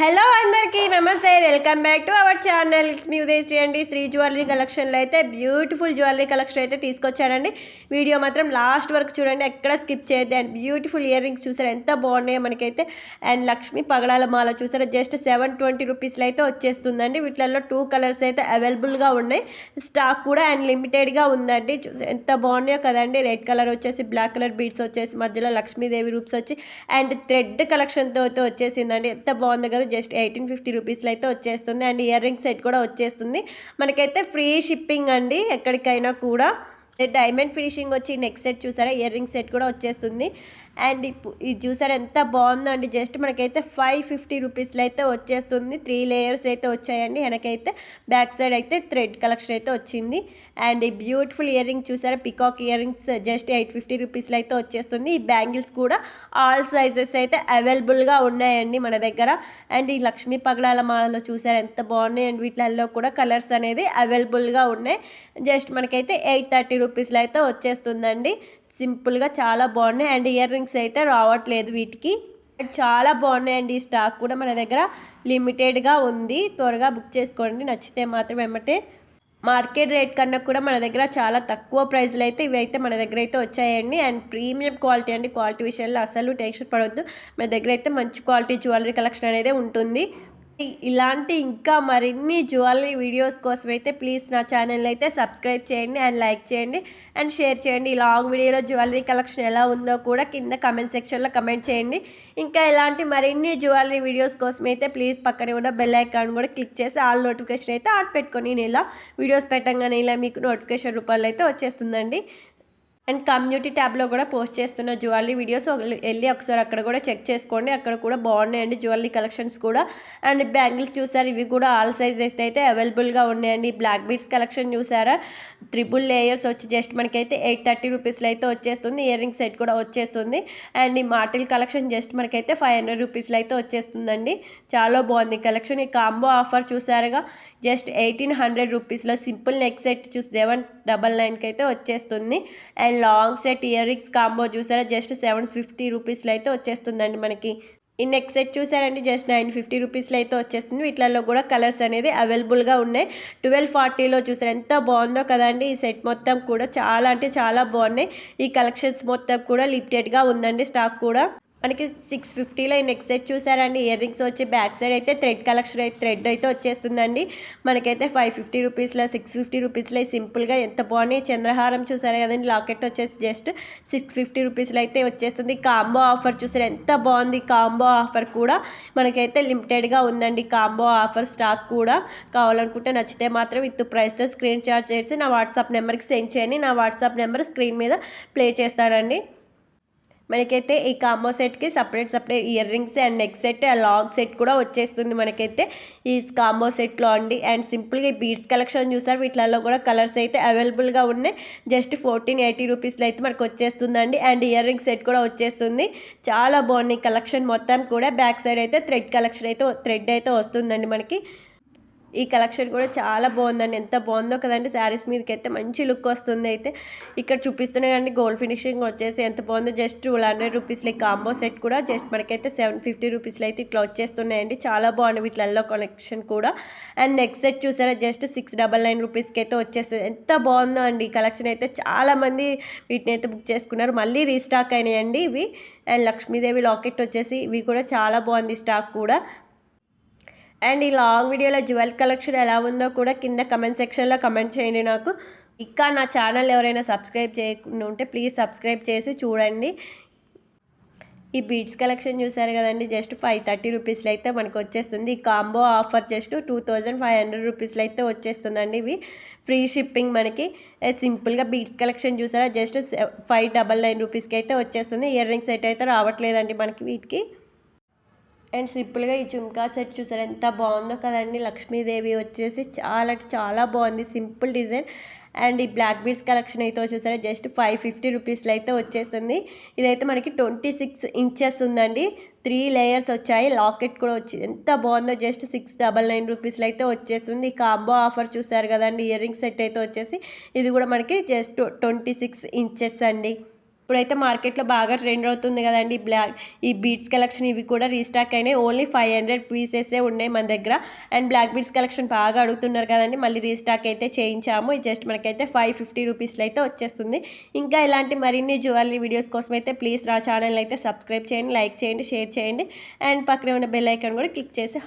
Hello అందరికీ నమస్తే. Welcome back to our channel. మీ ఉదయశ్రీ అండి శ్రీ జ్యువెలరీ కలెక్షన్లో అయితే బ్యూటిఫుల్ జ్యువెలరీ కలెక్షన్ అయితే తీసుకొచ్చానండి. వీడియో మాత్రం లాస్ట్ వరకు చూడండి. ఎక్కడ స్కిప్ చేయొద్దు. అండ్ బ్యూటిఫుల్ ఇయర్ రింగ్స్ చూసారా? ఎంత బాగున్నాయో మనకైతే. అండ్ లక్ష్మీ పగడాల మాల చూసారా? జస్ట్ సెవెన్ ట్వంటీ రూపీస్లో అయితే వచ్చేస్తుందండి. వీటిలలో టూ కలర్స్ అయితే అవైలబుల్గా ఉన్నాయి. స్టాక్ కూడా అండ్ లిమిటెడ్గా ఉందండి. ఎంత బాగున్నాయో కదండి. రెడ్ కలర్ వచ్చేసి బ్లాక్ కలర్ బీడ్స్ వచ్చేసి మధ్యలో లక్ష్మీదేవి రూప్స్ వచ్చి అండ్ థ్రెడ్ కలెక్షన్తో అయితే వచ్చేసిందండి. ఎంత బాగుంది కదా. జస్ట్ ఎయిటీన్ ఫిఫ్టీ రూపీస్లో అయితే వచ్చేస్తుంది. అండ్ ఇయర్ రింగ్ సెట్ కూడా వచ్చేస్తుంది. మనకైతే ఫ్రీ షిప్పింగ్ అండి ఎక్కడికైనా కూడా. డైమండ్ ఫినిషింగ్ వచ్చి నెక్ సెట్ చూసారా? ఇయర్ రింగ్ సెట్ కూడా వచ్చేస్తుంది. అండ్ ఇప్పు ఇది చూసారు ఎంత బాగుందో అండి జస్ట్ మనకైతే ఫైవ్ ఫిఫ్టీ రూపీస్లో అయితే వచ్చేస్తుంది. త్రీ లేయర్స్ అయితే వచ్చాయండి. వెనకైతే బ్యాక్ సైడ్ అయితే థ్రెడ్ కలెక్షన్ అయితే వచ్చింది. అండ్ ఈ బ్యూటిఫుల్ ఇయర్ రింగ్ చూసారా? Peacock ear rings just eight fifty రూపీస్లో అయితే వచ్చేస్తుంది. ఈ బ్యాంగిల్స్ కూడా ఆల్ సైజెస్ అయితే అవైలబుల్గా ఉన్నాయండి మన దగ్గర. అండ్ ఈ లక్ష్మీ పగడాల మాలలో చూసారు? ఎంత బాగున్నాయి. అండ్ వీటిలల్లో కూడా కలర్స్ అనేది అవైలబుల్గా ఉన్నాయి. జస్ట్ మనకైతే ఎయిట్ థర్టీ రూపీస్లో అయితే వచ్చేస్తుందండి. సింపుల్గా చాలా బాగున్నాయి. అండ్ ఇయర్ రింగ్స్ అయితే రావట్లేదు వీటికి. చాలా బాగున్నాయండి ఈ స్టాక్ కూడా. మన దగ్గర లిమిటెడ్గా ఉంది. త్వరగా బుక్ చేసుకోండి. నచ్చితే మాత్రం ఏమంటే మార్కెట్ రేట్ కన్నా కూడా మన దగ్గర చాలా తక్కువ ప్రైస్లు అయితే ఇవి అయితే మన దగ్గర అయితే వచ్చాయండి. అండ్ ప్రీమియం క్వాలిటీ అండి. క్వాలిటీ విషయంలో అసలు టెన్షన్ పడవద్దు మన దగ్గర అయితే మంచి క్వాలిటీ జ్యువెలరీ కలెక్షన్ అనేది ఉంటుంది. ఇలాంటి ఇంకా మరిన్ని జ్యువెలరీ వీడియోస్ కోసం అయితే ప్లీజ్ నా ఛానల్ అయితే సబ్స్క్రైబ్ చేయండి అండ్ లైక్ చేయండి అండ్ షేర్ చేయండి. ఈ లాంగ్ వీడియోలో జ్యువెలరీ కలెక్షన్ ఎలా ఉందో కూడా కింద కమెంట్ సెక్షన్లో కమెంట్ చేయండి. ఇంకా ఇలాంటి మరిన్ని జ్యువెలరీ వీడియోస్ కోసం అయితే ప్లీజ్ పక్కనే ఉన్న బెల్ ఐకాన్ కూడా క్లిక్ చేసి ఆల్ నోటిఫికేషన్ అయితే ఆన్ పెట్టుకొని నేను ఇలా వీడియోస్ పెట్టంగానే ఇలా మీకు నోటిఫికేషన్ రూపంలో అయితే వచ్చేస్తుందండి. అండ్ కమ్యూనిటీ ట్యాబ్లో కూడా పోస్ట్ చేస్తున్న జ్యువెలరీ వీడియోస్ వెళ్ళి ఒకసారి అక్కడ కూడా చెక్ చేసుకోండి. అక్కడ కూడా బాగున్నాయండి జ్యువెలరీ కలెక్షన్స్ కూడా. అండ్ బ్యాంగిల్స్ చూసారు ఇవి కూడా ఆల్ సైజెస్ అయితే అవైలబుల్గా ఉన్నాయండి. బ్లాక్ బీడ్స్ కలెక్షన్ చూసారా? త్రిబుల్ లేయర్స్ వచ్చి జస్ట్ మనకైతే ఎయిట్ థర్టీ రూపీస్లో అయితే వచ్చేస్తుంది. ఇయర్ రింగ్ సెట్ కూడా వచ్చేస్తుంది. అండ్ ఈ మాటిల్ కలెక్షన్ జస్ట్ మనకైతే ఫైవ్ హండ్రెడ్ రూపీస్లో అయితే వచ్చేస్తుందండి. చాలా బాగుంది కలెక్షన్. ఈ కాంబో ఆఫర్ చూసారుగా జస్ట్ ఎయిటీన్ హండ్రెడ్ రూపీస్లో సింపుల్ నెక్ సెట్ చూసి సెవెన్ డబల్ నైన్కి అయితే వచ్చేస్తుంది. And long set ear rings combo చూసారా? జస్ట్ సెవెన్ ఫిఫ్టీ రూపీస్లో అయితే వచ్చేస్తుందండి మనకి. ఈ నెక్స్ట్ సెట్ చూసారండి జస్ట్ నైన్ ఫిఫ్టీ రూపీస్లో అయితే వచ్చేస్తుంది. వీటిలలో కూడా కలర్స్ అనేది అవైలబుల్గా ఉన్నాయి. ట్వెల్వ్ ఫార్టీలో చూసారు? ఎంత బాగుందో కదండి ఈ సెట్ మొత్తం కూడా చాలా అంటే చాలా బాగున్నాయి. ఈ కలెక్షన్స్ మొత్తం కూడా లిమిటెడ్గా ఉందండి స్టాక్ కూడా. మనకి సిక్స్ ఫిఫ్టీలో ఈ నెక్ సెట్ చూసారండి. ఇయర్ రింగ్స్ వచ్చి బ్యాక్ సైడ్ అయితే థ్రెడ్ కలెక్షన్ అయితే థ్రెడ్ అయితే వచ్చేస్తుందండి. మనకైతే ఫైవ్ ఫిఫ్టీ రూపీస్లో సిక్స్ ఫిఫ్టీ రూపీస్లో సింపుల్గా ఎంత బాగున్నాయి. చంద్రహారం చూసారు కదండి లాకెట్ వచ్చేసి జస్ట్ సిక్స్ ఫిఫ్టీ రూపీస్లో అయితే వచ్చేస్తుంది. కాంబో ఆఫర్ చూసారు ఎంత బాగుంది కాంబో ఆఫర్ కూడా. మనకైతే లిమిటెడ్గా ఉందండి కాంబో ఆఫర్ స్టాక్ కూడా. కావాలనుకుంటే నచ్చితే మాత్రం విత్ ప్రైస్తో స్క్రీన్ చార్జ్ చేసి నా వాట్సాప్ నెంబర్కి సెండ్ చేయండి. నా వాట్సాప్ నెంబర్ స్క్రీన్ మీద ప్లే చేస్తానండి. మనకైతే ఈ కాంబో సెట్కి separate separate ear rings and neck set long set కూడా వచ్చేస్తుంది మనకైతే ఈ కాంబో సెట్లో అండి. అండ్ సింపుల్గా ఈ బీడ్స్ కలెక్షన్ చూసారు. వీటిలలో కూడా కలర్స్ అయితే అవైలబుల్గా ఉన్నాయి. జస్ట్ ఫోర్టీన్ ఎయిటీ రూపీస్లో అయితే మనకు వచ్చేస్తుందండి. అండ్ ఇయర్ రింగ్ సెట్ కూడా వచ్చేస్తుంది. చాలా బాగుంది కలెక్షన్ మొత్తం కూడా. బ్యాక్ సైడ్ అయితే థ్రెడ్ కలెక్షన్ అయితే థ్రెడ్ అయితే వస్తుందండి మనకి. ఈ కలెక్షన్ కూడా చాలా బాగుందండి. ఎంత బాగుందో కదండి శారీస్ మీదకి అయితే మంచి లుక్ వస్తుంది అయితే. ఇక్కడ చూపిస్తున్నాయి గోల్డ్ ఫినిషింగ్ వచ్చేసి ఎంత బాగుందో. జస్ట్ టూ హండ్రెడ్ రూపీస్లో కాంబో సెట్ కూడా. జస్ట్ మనకైతే సెవెన్ ఫిఫ్టీ రూపీస్లో అయితే ఇట్లా వచ్చేస్తున్నాయండి. చాలా బాగుంది వీటిలలో కలెక్షన్ కూడా. అండ్ నెక్స్ట్ సెట్ చూసారా? జస్ట్ సిక్స్ డబల్ నైన్ రూపీస్కి అయితే వచ్చేస్తుంది. ఎంత బాగుందో అండి ఈ కలెక్షన్ అయితే. చాలామంది వీటిని అయితే బుక్ చేసుకున్నారు. మళ్ళీ రీస్టాక్ అయినాయండి ఇవి. అండ్ లక్ష్మీదేవి లాకెట్ వచ్చేసి ఇవి కూడా చాలా బాగుంది స్టాక్ కూడా. అండ్ ఈ లాంగ్ వీడియోలో జ్యువెల్ కలెక్షన్ ఎలా ఉందో కూడా కింద కమెంట్ సెక్షన్లో కమెంట్ చేయండి నాకు. ఇంకా నా ఛానల్ ఎవరైనా సబ్స్క్రైబ్ చేయకుండా ఉంటే ప్లీజ్ సబ్స్క్రైబ్ చేసి చూడండి. ఈ బీడ్స్ కలెక్షన్ చూసారు కదండి జస్ట్ ఫైవ్ థర్టీ రూపీస్లో అయితే మనకు వచ్చేస్తుంది. ఈ combo offer just two thousand five hundred రూపీస్లో అయితే వచ్చేస్తుందండి ఇవి. ఫ్రీ షిప్పింగ్ మనకి. సింపుల్గా బీడ్స్ కలెక్షన్ చూసారా జస్ట్ ఫైవ్ డబల్ నైన్ రూపీస్కి అయితే వచ్చేస్తుంది. ఇయర్ రింగ్స్ సెట్ అయితే రావట్లేదండి మనకి వీటికి. అండ్ సింపుల్గా ఈ చుమ్కా సెట్ చూసారు? ఎంత బాగుందో కదండి. లక్ష్మీదేవి వచ్చేసి చాలా చాలా బాగుంది. Simple design. అండ్ ఈ బ్లాక్ బీడ్స్ కలెక్షన్ అయితే చూసారా? జస్ట్ ఫైవ్ ఫిఫ్టీ రూపీస్లో అయితే వచ్చేస్తుంది. ఇదైతే మనకి ట్వంటీ సిక్స్ ఇంచెస్ ఉందండి. త్రీ లేయర్స్ వచ్చాయి. లాకెట్ కూడా వచ్చి ఎంత బాగుందో జస్ట్ సిక్స్ డబల్ నైన్ రూపీస్లో అయితే వచ్చేస్తుంది. ఈ కాంబో ఆఫర్ చూసారు కదండి. ఇయర్ రింగ్ సెట్ అయితే వచ్చేసి ఇది కూడా మనకి జస్ట్ ట్వంటీ సిక్స్ ఇంచెస్ అండి. ఇప్పుడైతే మార్కెట్లో బాగా ట్రెండ్ అవుతుంది కదండి. బ్లాక్ ఈ బీట్స్ కలెక్షన్ ఇవి కూడా రీస్టాక్ అయినాయి. ఓన్లీ ఫైవ్ హండ్రెడ్ పీసెసే ఉన్నాయి మన దగ్గర. అండ్ బ్లాక్ బీట్స్ కలెక్షన్ బాగా అడుగుతున్నారు కదండి. మళ్ళీ రీస్టాక్ అయితే చేయించాము. జస్ట్ మనకైతే ఫైవ్ ఫిఫ్టీ రూపీస్లో అయితే వచ్చేస్తుంది. ఇంకా ఇలాంటి మరిన్ని జ్యువెలరీ వీడియోస్ కోసం అయితే ప్లీజ్ నా ఛానల్ అయితే సబ్స్క్రైబ్ చేయండి లైక్ చేయండి షేర్ చేయండి. అండ్ పక్కనే ఉన్న బెల్ ఐకాన్ కూడా క్లిక్ చేసి